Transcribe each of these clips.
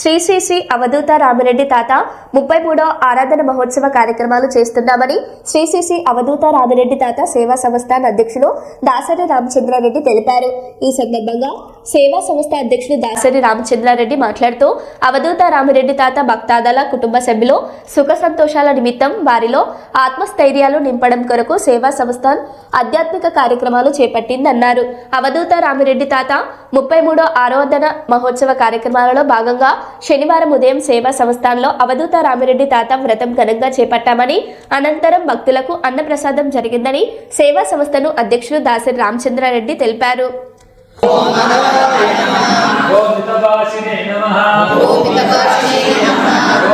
శ్రీ శ్రీ శ్రీ అవధూత రామిరెడ్డి తాత ముప్పై మూడో ఆరాధన మహోత్సవ కార్యక్రమాలు చేస్తున్నామని శ్రీ శ్రీ శ్రీ అవధూత రామిరెడ్డి తాత సేవా సంస్థ అధ్యక్షులు దాసరి రామచంద్రారెడ్డి తెలిపారు. ఈ సందర్భంగా సేవా సంస్థ అధ్యక్షుడు దాసరి రామచంద్రారెడ్డి మాట్లాడుతూ అవధూత రామిరెడ్డి తాత భక్తాదల కుటుంబ సభ్యులు సుఖ సంతోషాల నిమిత్తం వారిలో ఆత్మస్థైర్యాలు నింపడం కొరకు సేవా సంస్థ ఆధ్యాత్మిక కార్యక్రమాలు చేపట్టిందన్నారు. అవధూత రామిరెడ్డి తాత ముప్పై మూడో ఆరాధన మహోత్సవ కార్యక్రమాలలో భాగంగా శనివారం ఉదయం సేవా సంస్థానంలో అవధూత రామిరెడ్డి తాత వ్రతం ఘనంగా చేపట్టామని అనంతరం భక్తులకు అన్నప్రసాదం జరిగిందని సేవా సంస్థను అధ్యక్షులు దాసరి రామచంద్రారెడ్డి తెలిపారు. ఓం మితభాషినే నమః.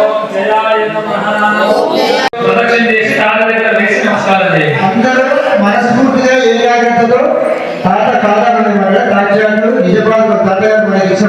ఓం జయాయ నమః. ప్రదక్షిణ చేసి తాళ దగ్గర వేసి నమస్కారం చేయండి అందరూ మనస్ఫూర్తిగా ఏకాగ్రతతో తాత కాలాలని మన రాజ్యాలు నిజపాలు తాతగారు మనకి ఇచ్చిన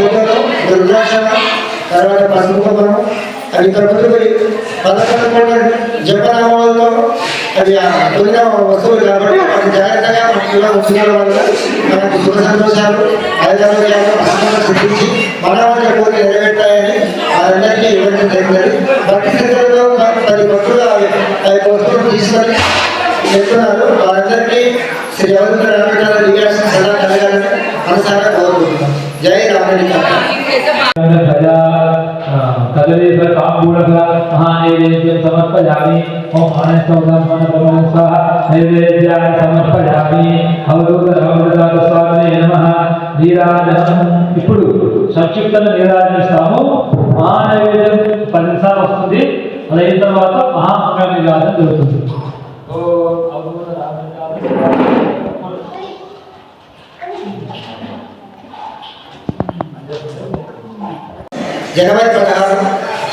రుద్రాక్షణ తర్వాత పసుపు కొమ్మరం అవి ప్రభుత్వం పదకొండు కోట్ల జపనామాలతో అది ఆ పొందిన వస్తువులు కాబట్టి వాటి జాగ్రత్తగా మన ఇంట్లో ఉంచుకోవడం వల్ల మనకు సుఖ సంతోషాలు ఆయుధారోగ్యాలు ఆనందాలు సిద్ధించి మన వాళ్ళ కోరిక నెరవేర్తాయని వారందరికీ ఇవ్వడం జరిగినది భక్తి శ్రద్ధలతో పది భక్తులు ఆ యొక్క వస్తువులు తీసుకొని చెప్తున్నారు వారందరికీ శ్రీ అవధూత రామకృష్ణ దిగాల్సిన సలహా కలగాలని మనసారా కోరుకుంటున్నాం. జై రామరెడ్డి ప్రజా తదవేశ్వర కాంబూఢ మహానైవేద్యం సమర్పయామి ఓం ఆనందౌదాత్మన స్వాహ స్వామి నీరాజనం ఇప్పుడు సంక్షిప్తంగా నీరాజనిస్తాము మహానైవేద్యం పది నిమిషాలు వస్తుంది. అదైన తర్వాత మహామంగళ నీరాజనం జరుగుతుంది. జనవరి పదహారు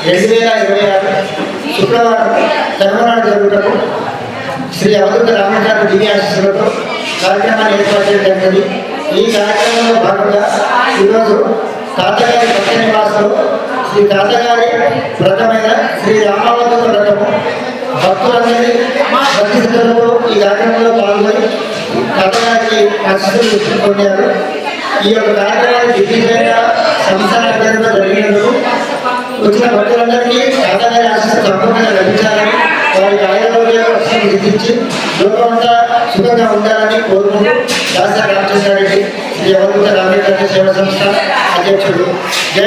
రెండు వేల ఇరవై ఆరు శుక్రవారం తెలంగాణ జరుగుటకు శ్రీ అవధూత రామకృష్ణ దివ్యాశిస్సులతో కార్యక్రమాన్ని ఏర్పాటు చేయడం ఈ కార్యక్రమంలో భాగంగా ఈరోజు తాతగారి పక్క నివాసంలో శ్రీ తాతగారి వ్రతమైన శ్రీ రామావతం వ్రతము. భక్తులందరి భక్తి శ్రద్ధలతో ఈ కార్యక్రమంలో పాల్గొని తాతగారికి ఆశీస్సులు పొందారు. ఈ యొక్క కార్యక్రమాన్ని దిగ్విజయంగా సంస్థానంగా జరిగినందుకు వచ్చిన ప్రజలందరికీ తాతగారి ఆశీస్సు తప్పకుండా లభించాలని వారికి ఆయుర్వేద వస్తువులు సిద్ధించి లోకమంతా సుఖంగా ఉండాలని కోరుకుంటూ దాసా రామచంద్రారెడ్డి శ్రీ అవధూత రామకృష్ణ సేవ సంస్థ అధ్యక్షుడు. జయ